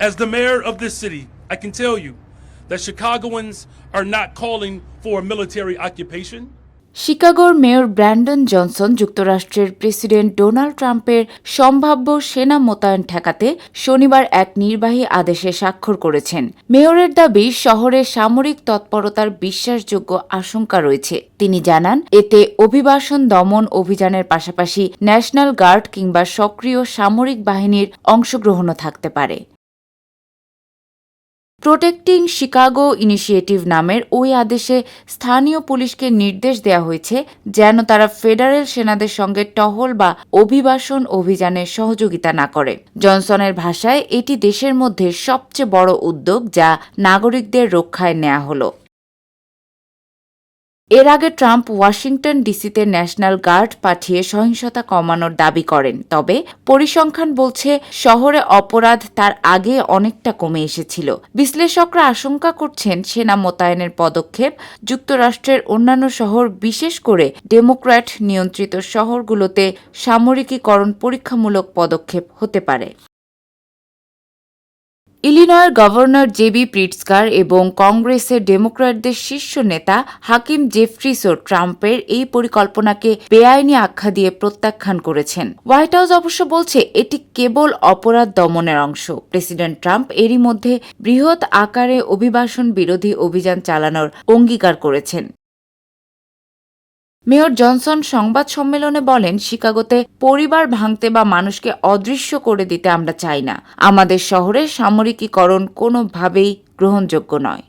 As the mayor of this city, I can tell you that Chicagoans are not calling for a military occupation. শিকাগোর mayor Brandon Johnson যুক্তরাষ্ট্রের president Donald ট্রাম্পের সম্ভাব্য সেনা মোতায়েন ঠেকাতে শনিবার এক নির্বাহী আদেশে স্বাক্ষর করেছেন। মেয়রের দাবি শহরে সামরিক তৎপরতার বিশ্বাসযোগ্য আশঙ্কা রয়েছে। তিনি জানান এতে অভিবাসন দমন অভিযানের পাশাপাশি ন্যাশনাল গার্ড কিংবা সক্রিয় সামরিক বাহিনীর অংশগ্রহণও থাকতে পারে। প্রোটেক্টিং শিকাগো ইনিশিয়েটিভ নামের ওই আদেশে স্থানীয় পুলিশকে নির্দেশ দেওয়া হয়েছে যেন তারা ফেডারেল সেনাদের সঙ্গে টহল বা অভিবাসন অভিযানে সহযোগিতা না করে। জনসনের ভাষায় এটি দেশের মধ্যে সবচেয়ে বড় উদ্যোগ যা নাগরিকদের রক্ষায় নেওয়া হলো। এর আগে ট্রাম্প ওয়াশিংটন ডিসিতে ন্যাশনাল গার্ড পাঠিয়ে সহিংসতা কমানোর দাবি করেন, তবে পরিসংখ্যান বলছে শহরে অপরাধ তার আগে অনেকটা কমে এসেছিল। বিশ্লেষকরা আশঙ্কা করছেন সেনা মোতায়েনের পদক্ষেপ যুক্তরাষ্ট্রের অন্যান্য শহর, বিশেষ করে ডেমোক্র্যাট নিয়ন্ত্রিত শহরগুলোতে সামরিকীকরণ পরীক্ষামূলক পদক্ষেপ হতে পারে। ইলিনয়ের গভর্নর জেবি প্রিটসকার এবং কংগ্রেসের ডেমোক্র্যাটদের শীর্ষ নেতা হাকিম জেফ্রিসও ট্রাম্পের এই পরিকল্পনাকে বেআইনি আখ্যা দিয়ে প্রত্যাখ্যান করেছেন। হোয়াইট হাউস অবশ্য বলছে, এটি কেবল অপরাধ দমনের অংশ। প্রেসিডেন্ট ট্রাম্প এরই মধ্যে বৃহৎ আকারে অভিবাসন বিরোধী অভিযান চালানোর অঙ্গীকার করেছেন। মেয়র জনসন সংবাদ সম্মেলনে বলেন, শিকাগোতে পরিবার ভাঙতে বা মানুষকে অদৃশ্য করে দিতে আমরা চাই না। আমাদের শহরে সামরিকীকরণ কোনোভাবেই গ্রহণযোগ্য নয়।